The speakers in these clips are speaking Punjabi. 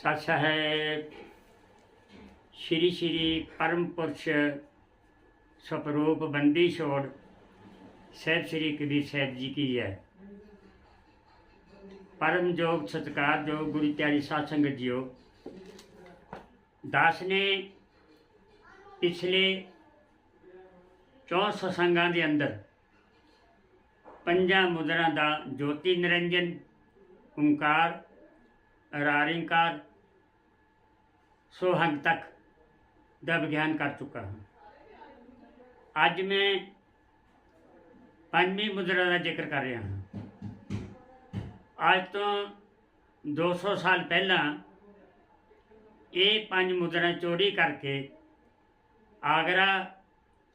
ਸਤਿ ਸਾਹਿਬ ਸ਼੍ਰੀ ਸ਼੍ਰੀ ਪਰਮ ਪੁਰਸ਼ ਸਵਰੂਪ ਬੰਦੀ ਛੋੜ। ਸਾਹਿਬ ਸ਼੍ਰੀ ਕਬੀਰ ਸਾਹਿਬ ਜੀ ਕੀ ਹੈ। ਪਰਮ ਜੋਗ ਸਤਕਾਰ ਜੋ ਗੁਰੂ ਪਿਆਰੀ ਸਾਧ ਸੰਗਤ ਜੀਓ। ਦਾਸ ਨੇ ਪਿਛਲੇ ਚੌਂ ਸਤਸੰਗਾਂ ਦੇ ਅੰਦਰ ਪੰਜਾਂ ਮੁਦਰਾਂ ਦਾ ਜੋਤੀ ਨਿਰੰਜਨ, ਓੰਕਾਰ, ਰਾਰਿੰਕਾਰ ਸੋਹੰਗ ਤੱਕ ਦਾ ਵਿਗਿਆਨ ਕਰ ਚੁੱਕਾ ਹਾਂ ਅੱਜ ਮੈਂ ਪੰਜਵੀਂ ਮੁਦਰਾ ਦਾ ਜ਼ਿਕਰ ਕਰ ਰਿਹਾ ਹਾਂ ਅੱਜ ਤੋਂ 200 ਸਾਲ ਪਹਿਲਾਂ ਇਹ ਪੰਜ ਮੁਦਰਾ ਚੋਰੀ ਕਰਕੇ ਆਗਰਾ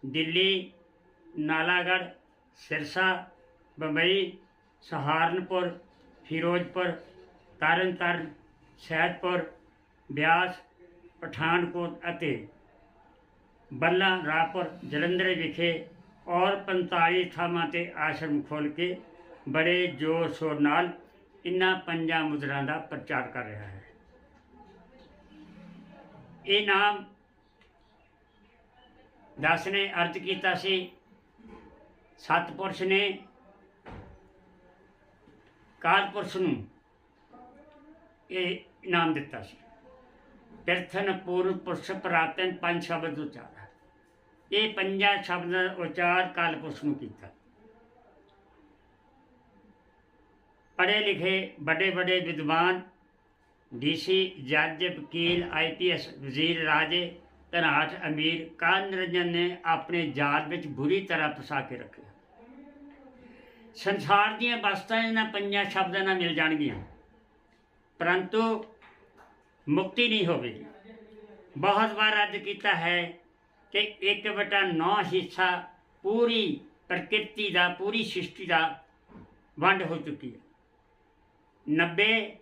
ਦਿੱਲੀ ਨਾਲਾਗੜ੍ਹ ਸਿਰਸਾ ਬੰਬਈ ਸਹਾਰਨਪੁਰ ਫਿਰੋਜ਼ਪੁਰ ਤਰਨਤਾਰਨ ਸੈਦਪੁਰ ਬਿਆਸ ਪਠਾਨਕੋਟ ਅਤੇ ਬੱਲਾ ਰਾਪੁਰ ਜਲੰਧਰ ਵਿਖੇ ਔਰ 45 ਥਾਵਾਂ ਤੇ ਆਸ਼ਰਮ ਖੋਲ ਕੇ ਬੜੇ ਜ਼ੋਰ ਸ਼ੋਰ ਨਾਲ ਇਨ੍ਹਾਂ ਪੰਜਾਂ ਮੁਦਰਾਂ ਦਾ ਪ੍ਰਚਾਰ ਕਰ ਰਿਹਾ ਹੈ। ਇਹ ਨਾਮ ਦਸ ਨੇ ਅਰਥ ਕੀਤਾ ਸੀ। ਸਤਪੁਰਸ਼ ਨੇ ਕਾਲਪੁਰਸ਼ ਨੂੰ ਇਹ ਇਨਾਮ ਦਿੱਤਾ ਸੀ। ਤਿਰਥਨ ਪੂਰਵ ਪੁਰਸ਼ ਪ੍ਰਾਤਨ ਪੰਜ ਸ਼ਬਦ ਉਚਾਰ। ਇਹ ਪੰਜਾਂ ਸ਼ਬਦ ਉਚਾਰ ਕਾਲਪੁਰਸ਼ ਨੂੰ ਕੀਤਾ। ਪੜ੍ਹੇ ਲਿਖੇ ਵੱਡੇ ਵੱਡੇ ਵਿਦਵਾਨ, ਡੀਸੀ, ਜੱਜ, ਵਕੀਲ ਆਈਪੀਐਸ ਵਜ਼ੀਰ, ਰਾਜੇ, ਧਨਾਠ, ਅਮੀਰ ਕਾਨ ਨਿਰੰਜਨ ਨੇ ਆਪਣੇ ਜਾਤ ਵਿੱਚ ਬੁਰੀ ਤਰ੍ਹਾਂ ਫਸਾ ਕੇ ਰੱਖਿਆ। ਸੰਸਾਰ ਦੀਆਂ ਵਸਤਾਂ ਇਹਨਾਂ ਪੰਜਾਂ ਸ਼ਬਦਾਂ ਨਾਲ ਮਿਲ ਜਾਣਗੀਆਂ। ਪਰੰਤੂ ਮੁਕਤੀ ਨਹੀਂ ਹੋਵੇਗੀ ਬਹੁਤ ਵਾਰ ਅੱਜ ਕੀਤਾ ਹੈ ਕਿ ਇੱਕ ਵਟਾ 9 ਹਿੱਸਾ ਪੂਰੀ ਪ੍ਰਕਿਰਤੀ ਦਾ, ਪੂਰੀ ਸ੍ਰਿਸ਼ਟੀ ਦਾ ਵੰਡ ਹੋ ਚੁੱਕੀ ਹੈ। 90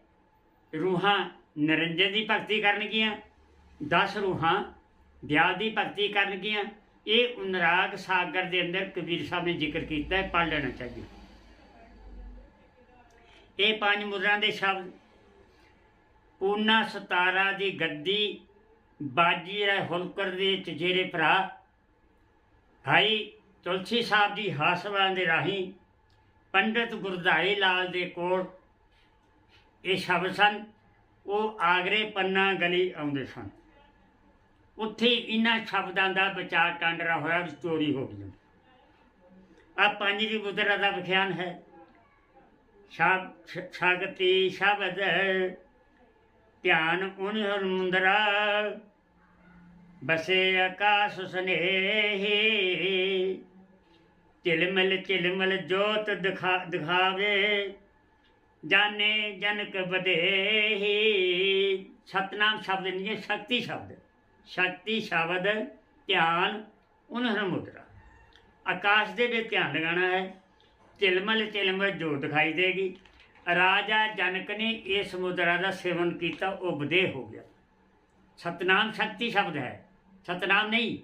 ਰੂਹਾਂ ਨਿਰੰਜਨ ਦੀ ਭਗਤੀ ਕਰਨਗੀਆਂ 10 ਰੂਹਾਂ ਦਿਆਲ ਦੀ ਭਗਤੀ ਕਰਨਗੀਆਂ। ਇਹ ਉਨਰਾਗ ਸਾਗਰ ਦੇ ਅੰਦਰ ਕਬੀਰ ਸਾਹਿਬ ਨੇ ਜ਼ਿਕਰ ਕੀਤਾ ਹੈ, ਪੜ੍ਹ ਲੈਣਾ ਚਾਹੀਦਾ। ਇਹ ਪੰਜ ਮੁਦਰਾਂ ਦੇ ਸ਼ਬਦ ਪੂਨਾ ਸਤਾਰਾ ਦੀ ਗੱਦੀ ਬਾਜੀ ਰੇ ਹੁਲਕਰ ਦੇ ਚਜੇਰੇ ਭਰਾ ਭਾਈ ਤੁਲਸੀ ਸਾਹਿਬ ਦੀ ਹਾਸਵਾਂ ਦੇ ਰਾਹੀਂ ਪੰਡਿਤ ਗੁਰਦਾਈ ਲਾਲ ਦੇ ਕੋਲ ਇਹ ਸ਼ਬਦ ਸਨ, ਉਹ ਆਗਰੇ ਪੰਨਾ ਗਲੀ ਆਉਂਦੇ ਸਨ। ਉੱਥੇ ਇਹਨਾਂ ਸ਼ਬਦਾਂ ਦਾ ਵਿਚਾਰ ਟਾਂਡਰਾ ਹੋਇਆ ਚੋਰੀ ਹੋ ਗਈ। ਆ ਪੰਜ ਦੀ ਮੁਦਰਾ ਦਾ ਵਿਖਿਆਨ ਹੈ। ਸ਼ਬ ਸ਼ਗਤੀ ਸ਼ਬਦ ਧਿਆਨ ਉਨਹਰ ਹਰਮੁੰਦਰਾ, ਬਸੇ ਆਕਾਸ਼ ਸੁਨੇਹੀ। ਚਿਲਮਲ ਚਿਲਮਲ ਜੋਤ ਦਿਖਾ ਦਿਖਾਵੇ, ਜਾਣੇ ਜਨਕ ਬਦੇਹੀ ਸਤਨਾਮ ਸ਼ਬਦ ਨਹੀਂ ਹੈ, ਸ਼ਕਤੀ ਸ਼ਬਦ। ਸ਼ਕਤੀ ਸ਼ਬਦ ਧਿਆਨ ਉਨਹਰ ਮੁਦਰਾ ਆਕਾਸ਼ ਦੇ ਵਿੱਚ ਧਿਆਨ ਲਗਾਣਾ ਹੈ ਚਿਲਮਲ ਚਿਲਮਲ ਜੋਤ ਦਿਖਾਈ ਦੇਗੀ। ਰਾਜਾ ਜਨਕ ਨੇ ਇਸ ਮੁਦਰਾ ਦਾ ਸੇਵਨ ਕੀਤਾ, ਉਹ ਬਦੇ ਹੋ ਗਿਆ। ਸਤਨਾਮ ਸ਼ਕਤੀ ਸ਼ਬਦ ਹੈ। ਸਤਨਾਮ ਨਹੀਂ,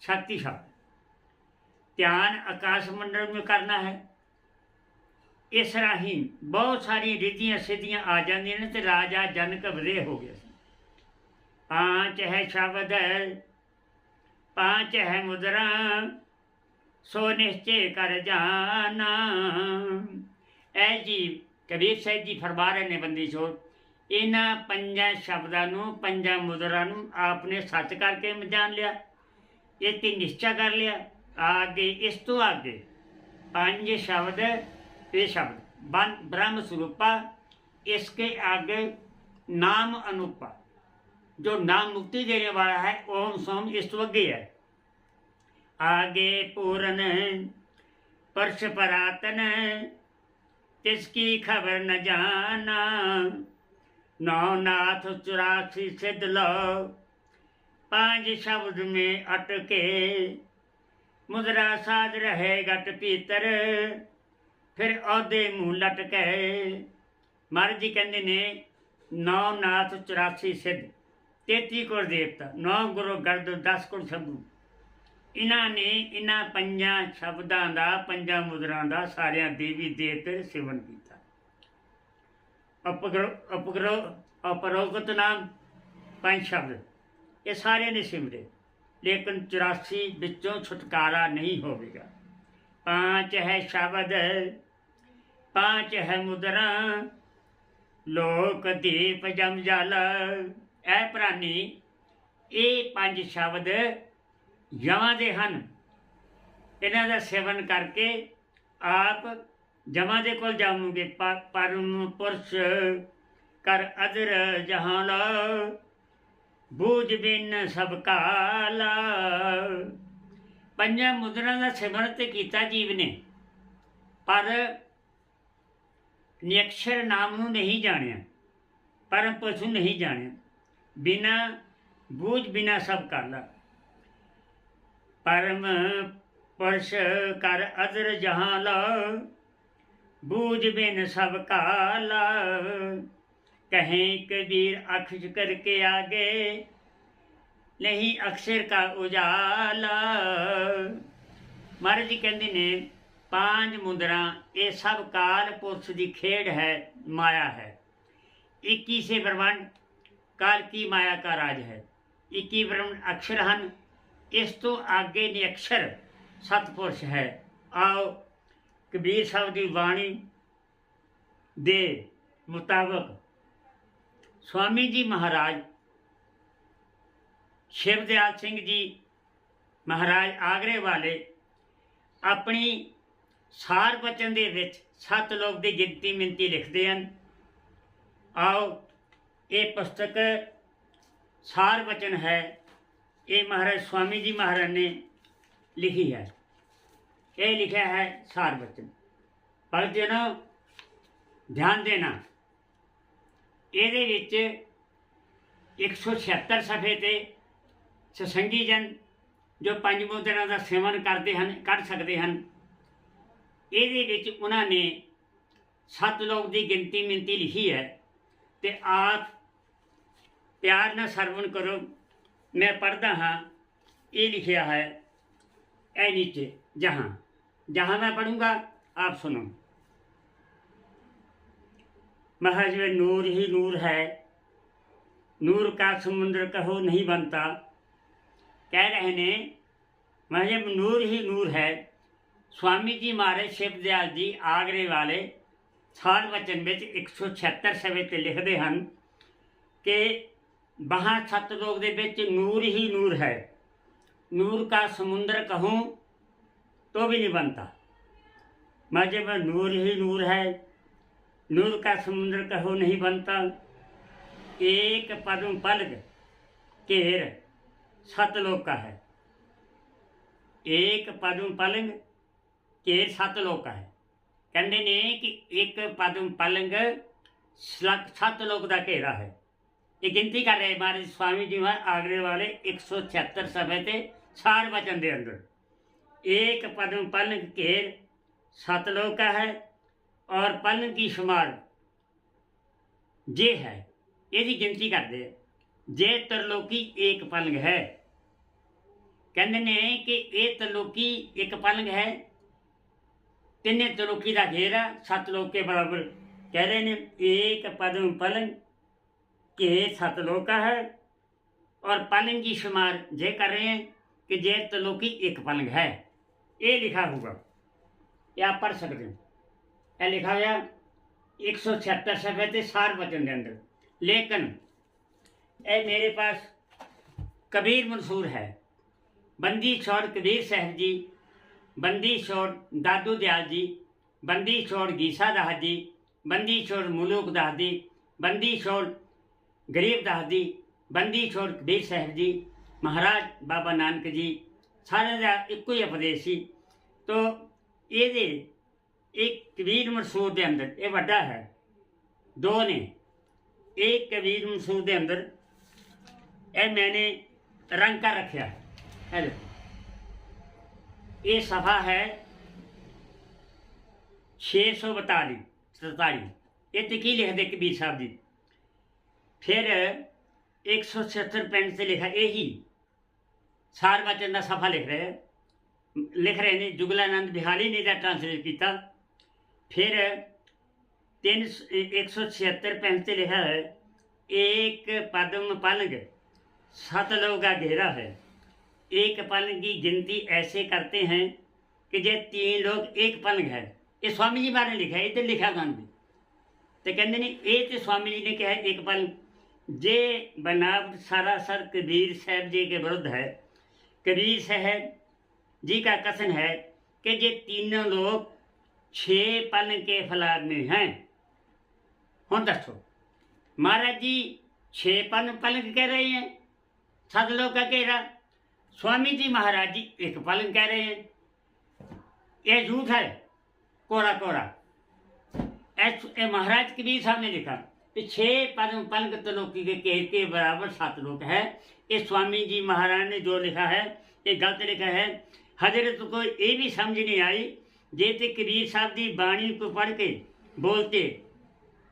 ਸ਼ਕਤੀ ਸ਼ਬਦ। ਧਿਆਨ ਆਕਾਸ਼ ਮੰਡਲ ਵਿੱਚ ਕਰਨਾ ਹੈ। ਇਸ ਰਾਹੀਂ ਬਹੁਤ ਸਾਰੀਆਂ ਰਿੱਧੀਆਂ ਸਿੱਧੀਆਂ ਆ ਜਾਂਦੀਆਂ ਨੇ ਤੇ ਰਾਜਾ ਜਨਕ ਬਦੇ ਹੋ ਗਿਆ ਪਾਂਚ ਹੈ ਸ਼ਬਦ, ਪਾਂਚ ਹੈ ਮੁਦਰਾ, ਸੋ ਨਿਸ਼ਚੇ ਕਰ ਜਾਣਾ। ਐ ਜੀ ਕਬੀਰ ਸਾਹਿਬ ਜੀ ਫਰਮਾ ਰਹੇ ਨੇ ਬੰਦੀ ਛੋੜ ਇਹਨਾਂ ਪੰਜਾਂ ਸ਼ਬਦਾਂ ਨੂੰ ਪੰਜਾਂ ਮੁਦਰਾਂ ਨੂੰ ਆਪਨੇ ਸੱਚ ਕਰਕੇ ਜਾਣ ਲਿਆ ਇਹ ਤੇ ਨਿਸ਼ਚਾ ਕਰ ਲਿਆ ਆਗੇ ਇਸ ਤੋਂ ਅੱਗੇ ਪੰਜ ਸ਼ਬਦ ਇਹ ਸ਼ਬਦ ਬਨ ਬ੍ਰਹਮ ਸਰੂਪਾ इसके आगे नाम अनुपा जो नाम मुक्ति देने वाला है ओम सोम ईश्वज्ञ है आगे पूर्ण परश परातन तिसकी खबर न जाना नौनाथ चुरासी सिद्ध लो पांच शब्द में अटके मुद्रा साध रहे गट पीतर ਫਿਰ ਉਹਦੇ ਮੂੰਹ ਲਟਕੇ ਮਹਾਰਾਜ ਜੀ ਕਹਿੰਦੇ ਨੇ ਨੌ ਨਾਥ 84 ਸਿੱਧ 33 ਕੋਲ ਦੇਵਤਾ ਨੌ ਗੁਰੂ ਗਰਦ 10 ਕੋਲ ਸਭੂ ਇਹਨਾਂ ਨੇ ਇਹਨਾਂ ਪੰਜਾਂ ਸ਼ਬਦਾਂ ਦਾ, ਪੰਜਾਂ ਮੁਦਰਾਂ ਦਾ ਸਾਰਿਆਂ ਦੇਵੀ ਦੇਵਤੇ ਸੇਵਨ ਕੀਤਾ। ਅਪਗ੍ਰੋ ਅਪਗ੍ਰੋ ਅਪਰੋਗਤ ਨਾਮ, ਪੰਜ ਸ਼ਬਦ, ਇਹ ਸਾਰੇ ਨੇ ਸਿਮਰੇ। ਲੇਕਿਨ 84 ਵਿੱਚੋਂ ਛੁਟਕਾਰਾ ਨਹੀਂ ਹੋਵੇਗਾ। ਪੰਜ ਹੈ ਸ਼ਬਦ ਪੰਜ ਹੈ ਮੁਦਰਾ, ਲੋਕ ਦੀਪ ਜਮ ਜਲ ਐ ਪ੍ਰਾਨੀ, ਇਹ ਪੰਜ ਸ਼ਬਦ ਜਮਾਂ ਦੇ ਹਨ। ਇਹਨਾਂ ਦਾ ਸੇਵਨ ਕਰਕੇ ਆਪ ਜਮਾਂ ਦੇ ਕੋਲ ਜਾਵੋਗੇ। ਪਰਮ ਪੁਰਸ਼ ਕਰ ਅਦਰ ਜਹਾਂ ਲਾ ਬੂਝ ਬਿਨ ਸਭ ਕਾਲਾ। ਪੰਜਾਂ ਮੁਦਰਾਂ ਦਾ ਸਿਮਰਨ ਤੇ ਕੀਤਾ ਜੀਵ ਨੇ, ਪਰ ਨਿਅਕਸ਼ਰ ਨਾਮ ਨੂੰ ਨਹੀਂ ਜਾਣਿਆ, ਪਰਮ ਪੁਰਸ਼ ਨੂੰ ਨਹੀਂ ਜਾਣਿਆ। ਬਿਨਾ, ਬੂਝ ਬਿਨਾ ਸਭ ਕਾਲਾ। ਪਰਮ ਪਰਸ਼ ਕਰ ਅਦਰ ਜਹਾਂ ਲਾ ਬੂਝ ਬਿਨ ਸਭ ਕਾਲਾ। ਕਹੇ ਕਬੀਰ ਅਖਜ ਕਰਕੇ ਆਗੇ, ਨਹੀਂ ਅਕਸ਼ਰ ਕਾ ਉਜਾਲਾ। ਮਹਾਰਾਜ ਜੀ ਕਹਿੰਦੇ ਨੇ, ਪੰਜ ਮੁੰਦਰਾ, ਇਹ ਸਭ ਕਾਲ ਪੁਰਸ਼ ਦੀ ਖੇਡ ਹੈ, ਮਾਇਆ ਹੈ। 21 ਸੇ ਬ੍ਰਹਮੰਡ, ਕਾਲ ਕੀ ਮਾਇਆ ਕਾ ਰਾਜ ਹੈ? 21 ਬ੍ਰਹਮੰਡ ਅਕਸ਼ਰ ਹਨ ਇਸ ਤੋਂ ਅੱਗੇ ਨੇ ਅਕਸ਼ਰ ਸਤਪੁਰਸ਼ ਹੈ। ਆਓ ਕਬੀਰ ਸਾਹਿਬ ਦੀ ਬਾਣੀ ਦੇ ਮੁਤਾਬਕ ਸਵਾਮੀ ਜੀ ਮਹਾਰਾਜ ਸ਼ਿਵਦਿਆਲ ਸਿੰਘ ਜੀ ਮਹਾਰਾਜ ਆਗਰੇ ਵਾਲੇ ਆਪਣੀ ਸਾਰ ਬਚਨ ਦੇ ਵਿੱਚ ਸੱਤ ਲੋਕ ਦੀ ਗਿਣਤੀ ਮਿੰਤੀ ਲਿਖਦੇ ਹਨ। ਆਓ, ਇਹ ਪੁਸਤਕ ਸਾਰ ਬਚਨ ਹੈ। ਇਹ ਮਹਾਰਾਜ ਸਵਾਮੀ ਜੀ ਮਹਾਰਾਜ ਨੇ ਲਿਖੀ ਹੈ। ਇਹ ਲਿਖਿਆ ਹੈ ਸਾਰ ਬਚਨ ਪਰ ਜਨੋ ਧਿਆਨ ਦੇਣਾ, ਇਹਦੇ ਵਿੱਚ 176 ਸਫੇ ਤੇ ਸਸੰਗੀ ਜਨ ਜੋ ਪੰਜ ਦਿਨਾਂ ਦਾ ਸੇਵਨ ਕਰਦੇ ਹਨ ਕਰ ਸਕਦੇ ਹਨ, ਇਹਦੇ ਵਿੱਚ ਉਹਨਾਂ ਨੇ ਸੱਤ ਲੋਕ ਦੀ ਗਿਣਤੀ ਮਿੰਤੀ ਲਿਖੀ ਹੈ ਤੇ ਆਪ ਪਿਆਰ ਨਾਲ ਸਰਵਣ ਕਰੋ। ਮੈਂ ਪੜ੍ਹਦਾ ਹਾਂ ਇਹ ਲਿਖਿਆ ਹੈ ਇਹ ਨੀਚੇ ਜਹਾਂ जहां मैं पढ़ूंगा आप सुनो महज में नूर ही नूर है नूर का समुद्र कहो नहीं बनता कह रहे ने महज में नूर ही नूर है स्वामी जी मारे शिवदयाल जी आगरे वाले ਸਾਰ ਵਚਨ ਵਿੱਚ 176 ਸਵੇ ਤੇ ਲਿਖਦੇ ਹਨ ਕਿ ਬਹਾਂ ਸੱਤ ਲੋਕ ਦੇ ਵਿੱਚ ਨੂਰ ਹੀ ਨੂਰ ਹੈ ਨੂਰ का समुद्र कहूँ तो भी नहीं बनता मजे में नूर ही नूर है नूर का समुद्र कहो नहीं बनता एक पदम पलग घेर सतलोक का है एक पदम पलंग घेर सतलोक का है ਕਹਿੰਦੇ ਨੇ ਕਿ ਇੱਕ ਪਦਮ ਪਲੰਗ ਸਲਕ ਸੱਤ ਲੋਕ ਦਾ ਘੇਰਾ ਹੈ ਇਹ ਗਿਣਤੀ ਕਰ ਰਹੇ ਮਹਾਰਾਜ ਸਵਾਮੀ ਜੀ ਮਹਾਰਾਜ ਆਗਰੇ ਵਾਲੇ 176 ਸਫੇ ਤੇ ਸਾਰ ਵਚਨ ਦੇ ਅੰਦਰ एक पद्म पलंग घेर सतलोक का है और पलंग की शुमार जे है ਇਹਦੀ ਗਿਣਤੀ ਕਰਦੇ ਆ ਜੇ ਤਰਲੋਕੀ ਇੱਕ ਪਲੰਗ ਹੈ ਕਹਿੰਦੇ ਨੇ ਕਿ ਇਹ ਤਰਲੋਕੀ ਇੱਕ ਪਲੰਗ ਹੈ ਤਿੰਨੇ ਤਰਲੋਕੀ ਦਾ ਘੇਰਾ ਸੱਤ ਲੋਕ के बराबर कह रहे ने एक पद्म पलंग कि सतलोक का है और पलंग की शुमार जे कर रहे हैं कि जे तलोकी एक पलंग है। ये लिखा होगा ये आप पढ़ सकते हो। यह लिखा हुआ एक सौ छिहत्तर सफ़े थे सार वचन के अंदर। लेकिन यह मेरे पास कबीर मंसूर है। बंदी छोड़ कबीर साहब जी, बंदी छोड़ दादू दयाल जी, बंदी छोड़ गीसा दास जी, बंदी छोड़ मुलूक दास जी, बंदी छोड़ ਗਰੀਬ ਦਾਸ ਜੀ ਬੰਦੀ ਛੋੜ ਕਬੀਰ ਸਾਹਿਬ ਜੀ, ਮਹਾਰਾਜ ਬਾਬਾ ਨਾਨਕ ਜੀ, ਸਾਰਿਆਂ ਦਾ ਇੱਕੋ ਹੀ ਉਪਦੇਸ਼ ਸੀ। ਤੋ ਇਹਦੇ ਇੱਕ ਕਬੀਰ ਮਨਸੂਰ ਦੇ ਅੰਦਰ, ਇਹ ਵੱਡਾ ਹੈ। ਦੋ ਨੇ। ਇੱਕ ਕਬੀਰ ਮਨਸੂਰ ਦੇ ਅੰਦਰ, ਇਹ ਮੈਨੇ ਰੰਗ ਕਰ ਰੱਖਿਆ। ਹੈ ਦੇਖੋ। ਇਹ ਸਫਾ ਹੈ 642 47 ਇਹ ਤੇ ਕੀ ਲਿਖਦੇ ਕਬੀਰ ਸਾਹਿਬ फिर एक सौ छिहत्तर पेंट से लिखा यही सार का चंदा सफ़ा लिख रहे लिख रहे ने जुगलानंद बिहारी ने ट्रांसलेट किया फिर तीन एक सौ छिहत्तर पेंट से लिखा है, एक पद्म पलंग, सत लोग का घेरा है। एक पल की गिनती ऐसे करते हैं कि जे तीन लोग एक पलंग है। ये स्वामी जी बारे लिखा है, इधर लिखा गांधी। तो कहते ने ये तो स्वामी जी ने कहा एक पल जे बनावट सरासर कबीर साहब जी के विरुद्ध है कबीर साहब जी का कथन है कि ये तीनों लोग छः पन के फलाद में हैं हम दसो महाराज जी छः पन पलंग कह रहे हैं सत लोग का कह रहा स्वामी जी महाराज जी एक पलंग कह रहे हैं यह झूठ है कोरा कोरा महाराज कबीर साहब ने लिखा कि छह पलंग पलंग तलोकी के घेर के बराबर सात लोग है ये स्वामी जी महाराज ने जो लिखा है ये गलत लिखा है हजरत को ये भी समझ नहीं आई जे ते कबीर साहब ਦੀ ਬਾਣੀ को पढ़ के बोलते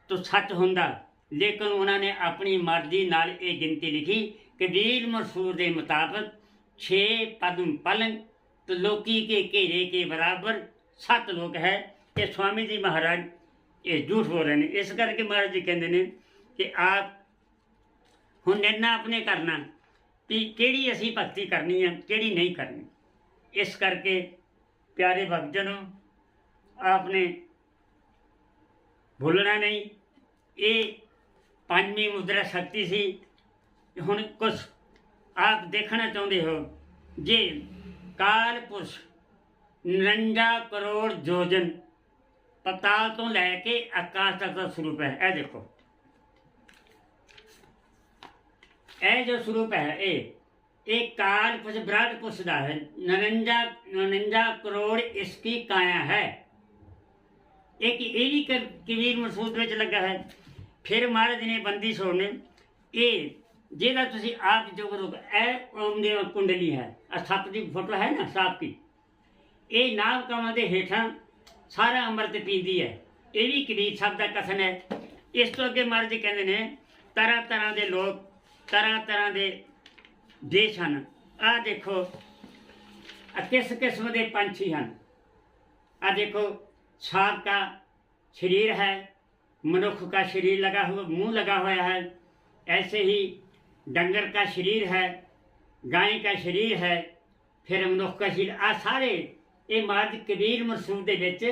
तो सच ਹੁੰਦਾ ਲੇਕਿਨ ਉਹਨਾਂ ਨੇ ਆਪਣੀ ਮਰਜ਼ੀ ਨਾਲ ਇਹ ਗਿਣਤੀ ਲਿਖੀ ਕਬੀਰ ਮਰਸੂਰ ਦੇ ਮੁਤਾਬਕ 6 ਪਦਮ ਪਲੰਗ तो लोकी के घेरे के बराबर सत लोग है ये स्वामी जी महाराज ਇਹ ਝੂਠ ਬੋਲ ਰਹੇ ਨੇ। ਇਸ ਕਰਕੇ ਮਹਾਰਾਜ ਜੀ ਕਹਿੰਦੇ ਨੇ ਕਿ ਆਪ ਹੁਣ ਨਿਰਣਾ ਆਪਣੇ ਕਰਨਾ ਕਿ ਕਿਹੜੀ ਅਸੀਂ ਭਗਤੀ ਕਰਨੀ ਹੈ ਕਿਹੜੀ ਨਹੀਂ ਕਰਨੀ। ਇਸ ਕਰਕੇ ਪਿਆਰੇ ਭਗਤਜਨੋ, ਆਪਨੇ ਭੁੱਲਣਾ ਨਹੀਂ। ਇਹ ਪੰਜਵੀਂ ਮੁਦਰਾ ਸ਼ਕਤੀ ਸੀ। ਹੁਣ ਕੁਝ ਆਪ ਦੇਖਣਾ ਚਾਹੁੰਦੇ ਹੋ ਜੇ ਕਾਲ ਪੁਰਸ਼ 49 ਕਰੋੜ ਜੋਜਨ ਪਤਾਲ ਤੋਂ ਲੈ ਕੇ ਆਕਾਸ਼ ਤੱਕ ਦਾ ਸਰੂਪ ਹੈ। ਇਹ ਦੇਖੋ। ਇਹ ਜੋ ਸਰੂਪ ਹੈ, ਇਹ ਇਹ ਕਾਲ ਪੁਰਸ਼ ਵਿਰਾਟ ਪੁਰਸ਼ ਦਾ ਹੈ। 49 49 ਕਰੋੜ ਇਸकी ਕਾਇਆ ਹੈ? ਇੱਕ ਇਹ ਵੀ ਕ- ਕਬੀਰ ਮਸੂਦ ਵਿੱਚ ਲੱਗਾ ਹੈ। ਫਿਰ ਮਹਾਰਾਜ ਨੇ ਬੰਦੀ ਛੋੜਨੇ ਇਹ, ਜਿਹੜਾ ਤੁਸੀਂ ਆਪ ਜੋ ਕਰੋਗੇ ਇਹ ਓਮ ਦੀ ਕੁੰਡਲੀ ਹੈ। ਆ ਸੱਪ ਦੀ ਫੋਟੋ ਹੈ ਨਾ, ਸਾਪ ਦੀ ਇਹ ਨਾਮ ਕਮਾਂ ਦੇ ਹੇਠਾਂ ਸਾਰਾ ਅੰਮ੍ਰਿਤ ਪੀਂਦੀ ਹੈ ਇਹ ਵੀ ਕਬੀਰ ਸਾਹਿਬ ਦਾ ਕਥਨ ਹੈ ਇਸ ਤੋਂ ਅੱਗੇ ਮਹਾਰਾਜ ਜੀ ਕਹਿੰਦੇ ਨੇ ਤਰ੍ਹਾਂ ਤਰ੍ਹਾਂ ਦੇ ਲੋਕ ਤਰ੍ਹਾਂ ਤਰ੍ਹਾਂ ਦੇ ਦੇਸ਼ ਹਨ ਆ ਦੇਖੋ ਆ ਕਿਸ ਕਿਸਮ ਦੇ ਪੰਛੀ ਹਨ आ देखो सांप का शरीर है मनुष्य का शरीर लगा हुआ मुंह लगा हुआ है ऐसे ही डंगर का शरीर है गाय का शरीर है ਫਿਰ ਮਨੁੱਖ ਦਾ ਸ਼ਰੀਰ ਆ ਸਾਰੇ ਇਹ ਮਾਰਜ ਕਬੀਰ ਮਰਸੂਮ ਦੇ ਵਿੱਚ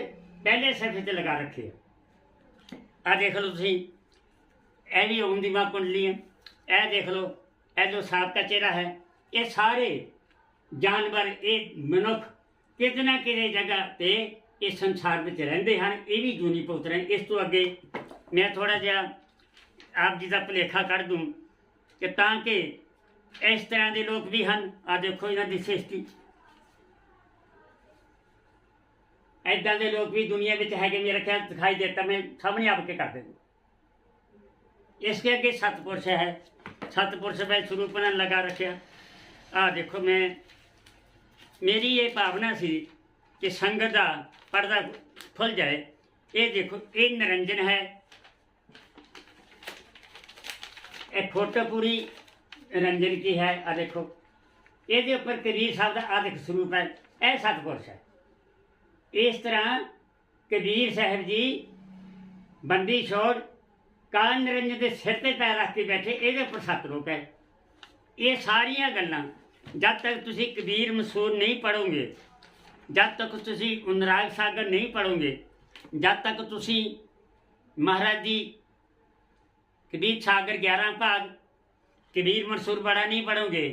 ਪਹਿਲੇ ਸਫੇ ਤੇ ਲਗਾ ਰੱਖੇ ਆ। ਆਹ ਦੇਖ ਲਓ ਤੁਸੀਂ, ਇਹ ਵੀ ਓਮ ਦੀ ਮਾਂ ਕੁੰਡਲੀ ਹੈ ਇਹ ਦੇਖ ਲਓ, ਇਹ ਜੋ ਸਾਪ ਦਾ ਚਿਹਰਾ ਹੈ, ਇਹ ਸਾਰੇ ਜਾਨਵਰ, ਇਹ ਮਨੁੱਖ ਕਿਤੇ ਨਾ ਕਿਤੇ ਜਗ੍ਹਾ ਤੇ ਇਸ ਸੰਸਾਰ ਵਿੱਚ ਰਹਿੰਦੇ ਹਨ, ਇਹ ਵੀ ਜੂਨੀ ਪੁੱਤਰ ਹਨ ਇਸ ਤੋਂ ਅੱਗੇ ਮੈਂ ਥੋੜਾ ਜਿਹਾ ਆਪ ਜੀ ਦਾ ਭੁਲੇਖਾ ਕਰ ਦੂੰ ਕਿ ਤਾਂ ਕਿ ਇਸ ਤਰ੍ਹਾਂ ਦੇ ਲੋਕ ਵੀ ਹਨ। ਆ ਦੇਖੋ ਇਹਨਾਂ ਦੀ ਸ੍ਰਿਸ਼ਟੀ। ਐਦਾਂ ਦੇ ਲੋਕ ਵੀ ਦੁਨੀਆ ਵਿੱਚ ਹੈਗੇ ਮੇਰੇ ਖਿਆਲ ਦਿਖਾਈ ਦੇਤਾ ਮੈਂ ਸਾਹਮਣੇ ਆਪ ਕੇ ਕਰ ਦੇਵਾਂ इसके आगे सतपुरुष है सतपुरुष में स्वरूप ने लगा रखा आ देखो मैं मेरी ये भावना सी कि संगत का पर्दा खुल जाए ये देखो ये निरंजन है ये फोटो पूरी रंजन की है आ देखो ਇਹਦੇ ਉੱਪਰ ਕਬੀਰ ਸਾਹਿਬ ਦਾ ਆਦਿਕ ਸਰੂਪ ਹੈ ਇਹ ਸਤਪੁਰਸ਼ ਹੈ ਇਸ ਤਰ੍ਹਾਂ ਕਬੀਰ ਸਾਹਿਬ ਜੀ ਬੰਦੀ ਛੋੜ ਕਾਲ ਨਿਰੰਜਨ ਦੇ ਸਿਰ ਤੇ ਪੈਰ ਰੱਖ ਕੇ ਬੈਠੇ, ਇਹਦੇ ਉੱਪਰ ਸੱਤ ਹੈ। ਇਹ ਸਾਰੀਆਂ ਗੱਲਾਂ ਜਦ ਤੱਕ ਤੁਸੀਂ ਕਬੀਰ ਮਸੂਰ ਨਹੀਂ ਪੜੋਗੇ ਜਦ ਤੱਕ ਤੁਸੀਂ ਅਨੁਰਾਗ ਸਾਗਰ ਨਹੀਂ ਪੜੋਗੇ ਜਦ ਤੱਕ ਤੁਸੀਂ ਮਹਾਰਾਜ ਜੀ ਕਬੀਰ ਸਾਗਰ 11 ਭਾਗ ਕਬੀਰ ਮਨਸੂਰ ਬੜਾ ਨਹੀਂ ਪੜੋਗੇ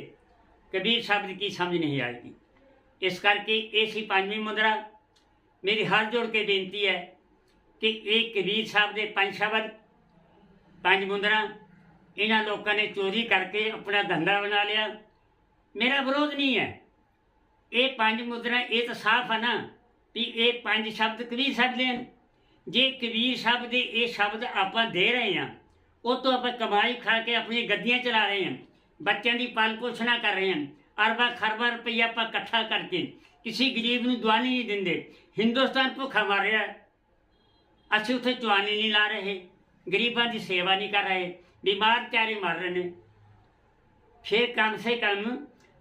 ਕਬੀਰ ਸ਼ਬਦ ਕੀ ਸਮਝ ਨਹੀਂ ਆਏਗੀ। ਇਸ ਕਰਕੇ ਇਹ ਸੀ ਪੰਜਵੀਂ ਮੁਦਰਾ। ਮੇਰੀ ਹੱਥ ਜੋੜ ਕੇ ਬੇਨਤੀ ਹੈ ਕਿ ਇਹ ਕਬੀਰ ਸਾਹਿਬ ਦੇ ਪੰਜ ਸ਼ਬਦ, ਪੰਜ ਮੁੰਦਰਾ, ਇਹਨਾਂ ਲੋਕਾਂ ਨੇ ਚੋਰੀ ਕਰਕੇ ਆਪਣਾ ਧੰਦਾ ਬਣਾ ਲਿਆ। ਮੇਰਾ ਵਿਰੋਧ ਨਹੀਂ ਹੈ। ਇਹ ਪੰਜ ਮੁਦਰਾ, ਇਹ ਤਾਂ ਸਾਫ਼ ਹੈ ਨਾ ਵੀ ਇਹ ਪੰਜ ਸ਼ਬਦ ਕਬੀਰ ਸਾਹਿਬ ਦੇ ਹਨ। ਜੇ ਕਬੀਰ ਸਾਹਿਬ ਦੇ ਇਹ ਸ਼ਬਦ ਆਪਾਂ ਦੇ ਰਹੇ ਹਾਂ, ਉਹ ਤੋਂ ਆਪਾਂ ਕਮਾਈ ਖਾ ਕੇ ਆਪਣੀਆਂ ਗੱਡੀਆਂ ਚਲਾ ਰਹੇ ਹਾਂ। ਬੱਚਿਆਂ ਦੀ ਪਾਲ ਪੋਸ਼ਣਾ ਕਰ ਰਹੇ ਹਾਂ। ਅਰਬਾਂ ਖਰਬਾਂ ਰੁਪਈਆ ਆਪਾਂ ਇਕੱਠਾ ਕਰਕੇ ਕਿਸੇ ਗਰੀਬ ਨੂੰ ਦਵਾਈ ਨਹੀਂ ਦਿੰਦੇ ਹਿੰਦੁਸਤਾਨ ਭੁੱਖਾ ਮਰ ਰਿਹਾ ਅਸੀਂ ਉੱਥੇ ਜਵਾਨੀ ਨਹੀਂ ਲਾ ਰਹੇ ਗਰੀਬਾਂ ਦੀ ਸੇਵਾ ਨਹੀਂ ਕਰ ਰਹੇ ਬਿਮਾਰ ਚਾਰੇ ਮਰ ਰਹੇ ਨੇ ਫਿਰ ਕਮ ਸੇ ਕਮ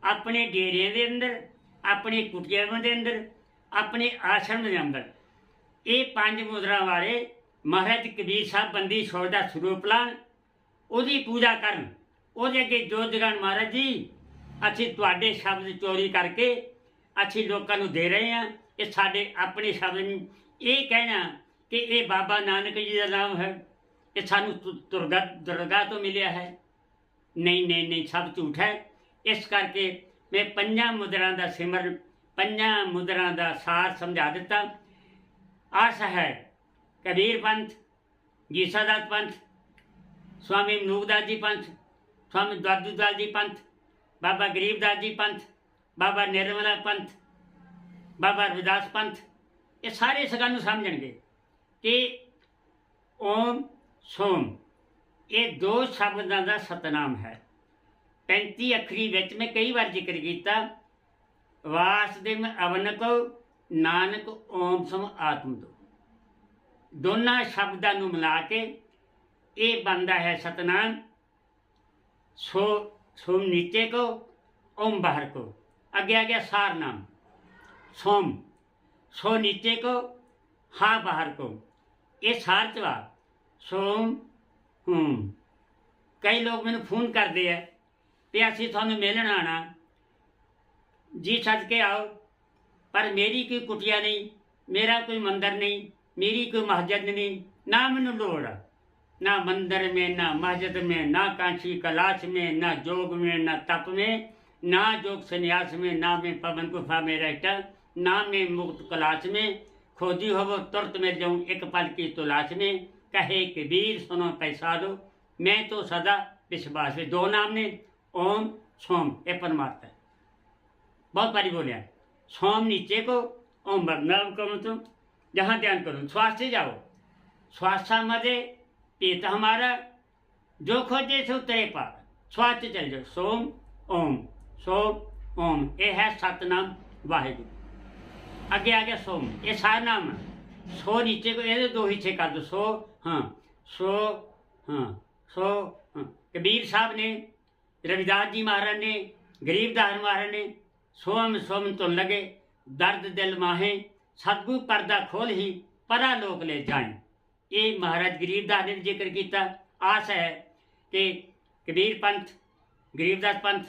ਆਪਣੇ ਡੇਰਿਆਂ ਦੇ ਅੰਦਰ ਆਪਣੇ ਕੁਟੀਆਂ ਦੇ ਅੰਦਰ ਆਪਣੇ ਆਸ਼ਰਮ ਦੇ ਅੰਦਰ ਇਹ ਪੰਜ ਮੁਦਰਾ ਵਾਲੇ ਮਹਾਰਾਜ ਕਬੀਰ ਸਾਹਿਬ ਬੰਦੀ ਛੋੜ ਦਾ ਸਰੂਪ ਲਾਣ ਉਹਦੀ ਪੂਜਾ ਕਰਨ ਉਹਦੇ ਅੱਗੇ ਜੋਤ ਜਗਾਣ ਮਹਾਰਾਜ ਜੀ ਅਸੀਂ ਤੁਹਾਡੇ ਸ਼ਬਦ ਚੋਰੀ ਕਰਕੇ ਅਸੀਂ ਲੋਕਾਂ ਨੂੰ ਦੇ ਰਹੇ ਹਾਂ ਇਹ ਸਾਡੇ ਆਪਣੇ ਸ਼ਬਦ ਨੂੰ ਇਹ ਕਹਿਣਾ ਕਿ ਇਹ ਬਾਬਾ ਨਾਨਕ ਜੀ ਦਾ ਨਾਮ ਹੈ, ਇਹ ਸਾਨੂੰ ਤੁ- ਦੁਰਗਾ ਦੁਰਗਾ ਤੋਂ ਮਿਲਿਆ ਹੈ। ਨਹੀਂ ਨਹੀਂ ਨਹੀਂ, ਸਭ ਝੂਠ ਹੈ। ਇਸ ਕਰਕੇ ਮੈਂ ਪੰਜਾਂ ਮੁਦਰਾਂ ਦਾ ਸਿਮਰਨ ਪੰਜਾਂ ਮੁਦਰਾਂ ਦਾ ਸਾਰ ਸਮਝਾ ਦਿੱਤਾ। ਆਸ ਹੈ, ਕਬੀਰ ਪੰਥ, ਗੀਸਾਦਾਸ ਪੰਥ, ਸਵਾਮੀ ਮਨੂਕਦਾਸ ਜੀ ਪੰਥ, ਸਵਾਮੀ ਦਾਦੂਦਾਸ ਜੀ ਪੰਥ, ਬਾਬਾ ਗਰੀਬਦਾਸ ਜੀ ਪੰਥ ਬਾਬਾ ਨਿਰਮਲਾ ਪੰਥ, ਬਾਬਾ ਰਵਿਦਾਸ ਪੰਥ, ਇਹ ਸਾਰੇ ਇਸ ਗੱਲ ਨੂੰ ਸਮਝਣਗੇ ਕਿ ਓਮ ਸੋਮ, ਇਹ ਦੋ ਸ਼ਬਦਾਂ ਦਾ ਸਤਨਾਮ ਹੈ। 35 ਅੱਖਰੀ ਵਿੱਚ ਮੈਂ ਕਈ ਵਾਰ ਜ਼ਿਕਰ ਕੀਤਾ, ਵਾਸਦੇਵ ਅਵਨ ਕੋ ਨਾਨਕ ਓਮ ਸਮ ਆਤਮ ਦੋ। ਦੋਨਾਂ ਸ਼ਬਦਾਂ ਨੂੰ ਮਿਲਾ ਕੇ ਇਹ ਬਣਦਾ ਹੈ ਸਤਨਾਮ। ਸੋ, ਸੋਮ ਨੀਚੇ ਕੋ, ਓਮ ਬਾਹਰ ਕੋ। ਅੱਗੇ ਆ ਗਿਆ ਸਾਰ ਨਾਮ सोम सो नीचे को हा बाहर को ये सारचवा सोम ਹੂੰ ਕਈ ਲੋਕ ਮੈਨੂੰ ਫੋਨ ਕਰਦੇ ਆ ਤੇ ਅਸੀਂ ਤੁਹਾਨੂੰ ਮਿਲਣ ਆਣਾ ਜੀ ਸੱਜ ਕੇ ਆਓ ਪਰ ਮੇਰੀ ਕੋਈ ਕੁਟਿਆ ਨਹੀਂ ਮੇਰਾ ਕੋਈ ਮੰਦਰ ਨਹੀਂ ਮੇਰੀ ਕੋਈ ਮਸਜਿਦ ਨਹੀਂ ਨਾ ਮੈਨੂੰ ਲੋੜ ਆ ਨਾ मंदिर में ना मस्जिद में ना कांची कलाश में ना जोग में ना तप में ना जोग संन्यास में, ना में पवन गुफा में रहता, ना में मुक्त कलाश में। खोजी हो तुरंत में जाऊँ एक पल की तलाश में। कहे कबीर सुनो पैसा दो। मैं तो सदा विश्वास है दो नाम ने, ओम, सोम ये परमात्मा। बहुत बारी बोलिया सोम नीचे को, ओम बदनाम करो तुम जहाँ ध्यान करो, श्वास से जाओ। श्वासा मज़े पेट हमारा, जो खोजे सो तेरे पार श्वास से चल जाओ, सोम, ओम ਸੋ ਓਮ, ਇਹ ਹੈ ਸਤਨਾਮ ਵਾਹਿਗੁਰੂ। ਅੱਗੇ ਆ ਗਿਆ ਸੋਮ ਇਹ ਸਾਰਨਾਮ ਸੋ ਨੀਚੇ ਕੋ ਇਹਦੇ ਦੋ ਹਿੱਸੇ ਕਰ ਦੋ। ਸੋ, ਹਾਂ ਸੋ ਹਾਂ, ਸੋ ਕਬੀਰ ਸਾਹਿਬ ਨੇ, ਰਵਿਦਾਸ ਜੀ ਮਹਾਰਾਜ ਨੇ, ਗਰੀਬ ਗਰੀਬਦਾਸ ਮਹਾਰਾਜ ਨੇ, ਸੋਮ ਸੋਮ ਤੋਂ ਲਗੇ, ਦਰਦ ਦਿਲ ਮਾਹੇ, ਸਤਗੁਰ ਪਰਦਾ ਖੋਲ ਹੀ, ਪਰਾ ਲੋਕ ਲੈ ਜਾਣ ਇਹ ਮਹਾਰਾਜ ਗਰੀਬ ਗਰੀਬਦਾਸ ਨੇ ਜ਼ਿਕਰ ਕੀਤਾ। ਆਸ ਹੈ ਕਿ ਕਬੀਰ ਪੰਥ, ਗਰੀਬ ਗਰੀਬਦਾਸ ਪੰਥ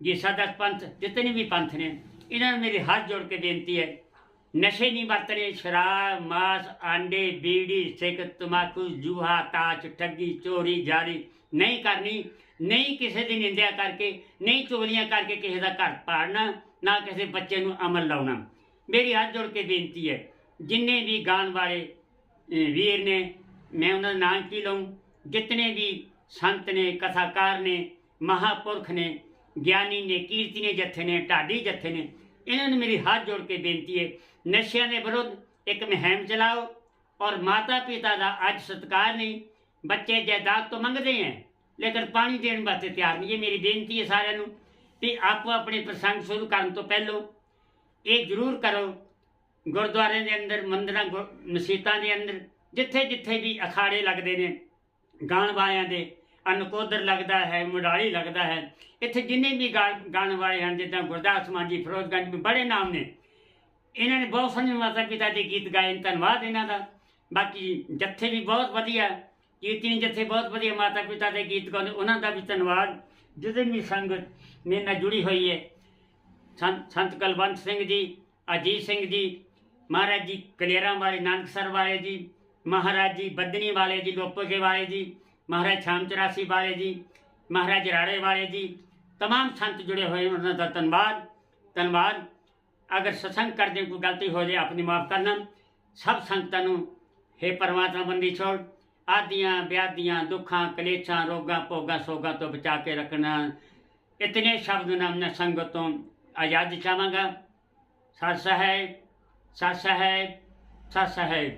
ਗੀਸਾਦਾਸ ਪੰਥ ਜਿਤਨੇ ਵੀ ਪੰਥ ਨੇ, ਇਹਨਾਂ ਨੂੰ ਮੇਰੀ ਹੱਥ ਜੋੜ ਕੇ ਬੇਨਤੀ ਹੈ, ਨਸ਼ੇ ਨਹੀਂ ਵਰਤਣੇ, ਸ਼ਰਾਬ, ਮਾਸ, ਆਂਡੇ, ਬੀੜੀ ਸਿਕ ਤਮਾਕੂ, ਜੂਹਾ ਤਾਚ ਠੱਗੀ, ਚੋਰੀ, ਜਾਰੀ ਨਹੀਂ ਕਰਨੀ, ਨਹੀਂ ਕਿਸੇ ਦੀ ਨਿੰਦਿਆ ਕਰਕੇ, ਨਹੀਂ ਚੋਰੀਆਂ ਕਰਕੇ ਕਿਸੇ ਦਾ ਘਰ ਪਾੜਨਾ, ਨਾ ਕਿਸੇ ਬੱਚੇ ਨੂੰ ਅਮਲ ਲਾਉਣਾ। ਮੇਰੀ ਹੱਥ ਜੋੜ ਕੇ ਬੇਨਤੀ ਹੈ, ਜਿੰਨੇ ਵੀ ਗਾਣ ਵਾਲੇ ਵੀਰ ਨੇ, ਮੈਂ ਉਹਨਾਂ ਦਾ ਨਾਮ ਕੀ ਲਵਾਂ ਜਿਤਨੇ ਵੀ ਸੰਤ ਨੇ, ਕਥਾਕਾਰ ਨੇ, ਮਹਾਪੁਰਖ ਨੇ ਗਿਆਨੀ ਨੇ, ਕੀਰਤੀ ਨੇ, ਜੱਥੇ ਨੇ, ਢਾਡੀ ਜੱਥੇ ਨੇ, ਇਹਨਾਂ ਨੂੰ ਮੇਰੀ ਹੱਥ ਜੋੜ ਕੇ ਬੇਨਤੀ ਹੈ, ਨਸ਼ਿਆਂ ਦੇ ਵਿਰੁੱਧ ਇੱਕ ਮੁਹਿੰਮ ਚਲਾਓ ਔਰ ਮਾਤਾ ਪਿਤਾ ਦਾ ਅੱਜ ਸਤਿਕਾਰ ਨਹੀਂ, ਬੱਚੇ ਜਾਇਦਾਦ ਤੋਂ ਮੰਗਦੇ ਹੈ, ਲੇਕਿਨ ਪਾਣੀ ਦੇਣ ਵਾਸਤੇ ਤਿਆਰ ਨਹੀਂ। ਇਹ ਮੇਰੀ ਬੇਨਤੀ ਹੈ ਸਾਰਿਆਂ ਨੂੰ ਵੀ ਆਪੋ ਆਪਣੇ ਪ੍ਰਸੰਗ ਸ਼ੁਰੂ ਕਰਨ ਤੋਂ ਪਹਿਲਾਂ ਇਹ ਜ਼ਰੂਰ ਕਰੋ ਗੁਰਦੁਆਰਿਆਂ ਦੇ ਅੰਦਰ, ਮੰਦਰਾਂ, ਗੁਰ- ਮਸੀਤਾਂ ਦੇ ਅੰਦਰ ਜਿੱਥੇ ਜਿੱਥੇ ਵੀ ਅਖਾੜੇ ਲੱਗਦੇ ਨੇ ਗਾਣ ਵਾਲਿਆਂ ਦੇ ਅਨਕੋਦਰ ਲੱਗਦਾ ਹੈ ਮੁਡਾਲੀ ਲੱਗਦਾ ਹੈ। ਇੱਥੇ ਜਿੰਨੇ ਵੀ ਗਾ- ਗਾਣ ਵਾਲੇ ਹਨ ਜਿੱਦਾਂ ਗੁਰਦਾਸ ਮਾਨ ਜੀ ਫਿਰੋਜ਼ਗੰਜ ਵਿੱਚ ਬੜੇ ਨਾਮ ਨੇ। ਇਹਨਾਂ ਨੇ ਬਹੁਤ ਸੋਹਣੇ ਮਾਤਾ ਪਿਤਾ ਦੇ ਗੀਤ ਗਾਏ ਨੇ, ਧੰਨਵਾਦ ਇਹਨਾਂ ਦਾ। ਬਾਕੀ ਜੱਥੇ ਵੀ ਬਹੁਤ ਵਧੀਆ ਕੀਰਤਨੀ ਜੱਥੇ ਬਹੁਤ ਵਧੀਆ ਮਾਤਾ ਪਿਤਾ ਦੇ ਗੀਤ ਗਾਉਂਦੇ ਉਹਨਾਂ ਦਾ ਵੀ ਧੰਨਵਾਦ। ਜਿਹਦੇ ਵੀ ਸੰਗਤ ਮੇਰੇ ਨਾਲ ਜੁੜੀ ਹੋਈ ਹੈ ਸੰਤ ਸੰਤ ਕੁਲਵੰਤ ਸਿੰਘ ਜੀ ਅਜੀਤ ਸਿੰਘ ਜੀ ਮਹਾਰਾਜ ਜੀ ਕਲੇਰਾਂ ਵਾਲੇ ਨਾਨਕਸਰ ਵਾਲੇ ਜੀ ਮਹਾਰਾਜ ਜੀ ਬੱਦਨੀ ਵਾਲੇ ਜੀ ਲੋਪੋਕੇ ਵਾਲੇ ਜੀ ਮਹਾਰਾਜ ਸ਼ਾਮ ਚਰਾਸੀ ਵਾਲੇ ਜੀ ਮਹਾਰਾਜ ਰਾੜੇ ਵਾਲੇ ਜੀ तमाम ਸੰਤ ਜੁੜੇ ਹੋਏ ਹਨ, ਉਹਨਾਂ ਦਾ ਧੰਨਵਾਦ ਧੰਨਵਾਦ ਅਗਰ ਸਤਸੰਗ ਕਰਦੇ ਕੋਈ ਗਲਤੀ ਹੋ ਜਾਏ ਆਪਣੀ ਮਾਫ ਕਰਨਾ ਸਭ ਸੰਗਤਾਂ ਨੂੰ हे ਪਰਮਾਤਮਾ ਬੰਦੀ ਛੋੜ ਆਦੀਆਂ ਵਿਆਦੀਆਂ ਦੁੱਖਾਂ ਕਲੇਸ਼ਾਂ ਰੋਗਾਂ ਭੋਗਾਂ ਸੋਗਾਂ ਤੋਂ ਬਚਾ ਕੇ ਰੱਖਣਾ ਇਤਨੇ ਸ਼ਬਦ ਨਾਮ ਨਾ ਸੰਗਤ ਤੋਂ ਆਜ਼ਾਦ ਚਾਹਾਂਗਾ ਸਤ ਸਾਹਿਬ ਸਤ ਸਾਹਿਬ ਸਤ ਸਾਹਿਬ